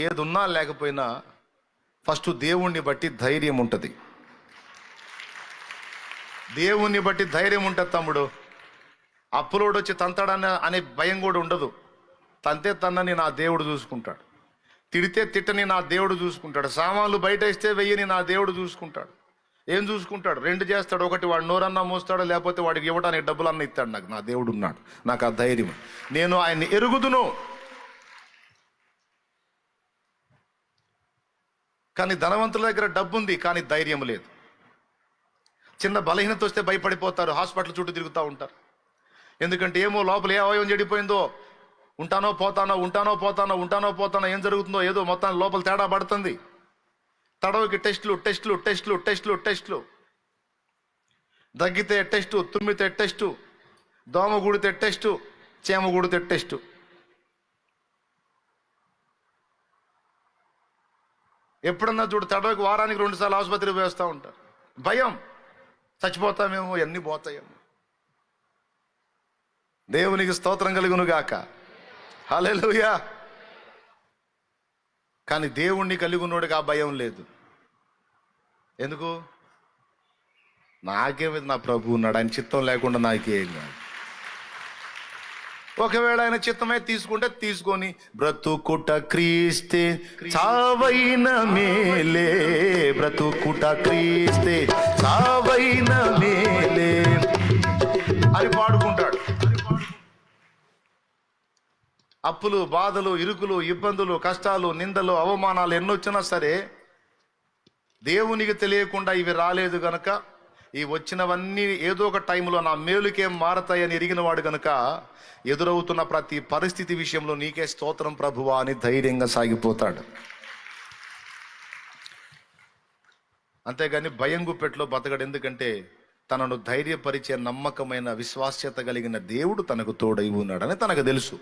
ఏదున్నా లేకపోయినా ఫస్ట్ దేవుణ్ణి బట్టి ధైర్యం ఉంటుంది. దేవుణ్ణి బట్టి ధైర్యం ఉంటుంది తమ్ముడు. అప్పులోడు వచ్చి తంతాడన్న అనే భయం కూడా ఉండదు. తంతే తన్నని నా దేవుడు చూసుకుంటాడు. తిడితే తిట్టని నా దేవుడు చూసుకుంటాడు. సామాన్లు బయట ఇస్తే వెయ్యని నా దేవుడు చూసుకుంటాడు. ఏం చూసుకుంటాడు? రెండు చేస్తాడు. ఒకటి వాడు నోరన్నా మోస్తాడు లేకపోతే వాడికి ఇవ్వడానికి డబ్బులు అన్న ఇస్తాడు. నాకు నా దేవుడు ఉన్నాడు. నాకు ఆ ధైర్యం నేను ఆయన్ని ఎరుగుదును. కానీ ధనవంతుల దగ్గర డబ్బు ఉంది కానీ ధైర్యం లేదు. చిన్న బలహీనత వస్తే భయపడిపోతారు హాస్పిటల్ చుట్టూ తిరుగుతూ ఉంటారు. ఎందుకంటే ఏమో లోపల ఏ అవయవం చెడిపోయిందో ఉంటానో పోతానో ఉంటానో పోతానో ఉంటానో పోతానో ఏం జరుగుతుందో ఏదో మొత్తం లోపల తేడా పడుతుంది. తడవకి టెస్టులు టెస్టులు టెస్టులు టెస్టులు టెస్టులు. దగ్గితే టెస్టు తుమ్మితే టెస్టు దోమ గుడితే టెస్టు చేమ గుడితే టెస్టు. ఎప్పుడన్నా చూడు తడవకి వారానికి రెండుసార్లు ఆసుపత్రికి వేస్తూ ఉంటారు. భయం. చచ్చిపోతామేమో ఎన్ని పోతాయేమో. దేవునికి స్తోత్రం కలుగునుగాక. గాక కానీ దేవుణ్ణి కలిగి ఉన్నోడికి ఆ భయం లేదు. ఎందుకు? నాకేమి నా ప్రభు ఉన్నాడు ఆయన చిత్తం లేకుండా నాకేం కాదు. ఒకవేళ ఆయన చిత్తమే తీసుకుంటే తీసుకొని బ్రతుకుట క్రీస్తే చావైన మేలే. బ్రతుకుట క్రీస్తే చావైన మేలే. అని పాడుకుంటాడు. అప్పులు బాధలు ఇరుకులు ఇబ్బందులు కష్టాలు నిందలు అవమానాలు ఎన్నొచ్చినా సరే దేవునికి తెలియకుండా ఇవి రాలేదు గనక ఈ వచ్చినవన్నీ ఏదో ఒక టైంలో నా మేలుకేం మారతాయని ఎరిగినవాడు కనుక ఎదురవుతున్న ప్రతి పరిస్థితి విషయంలో నీకే స్తోత్రం ప్రభువా అని ధైర్యంగా సాగిపోతాడు. అంతేగాని భయం గుప్పెట్లో బతకడు ఎందుకంటే తనను ధైర్యపరిచే నమ్మకమైన విశ్వాస్యత కలిగిన దేవుడు తనకు తోడై ఉన్నాడని తనకు తెలుసు.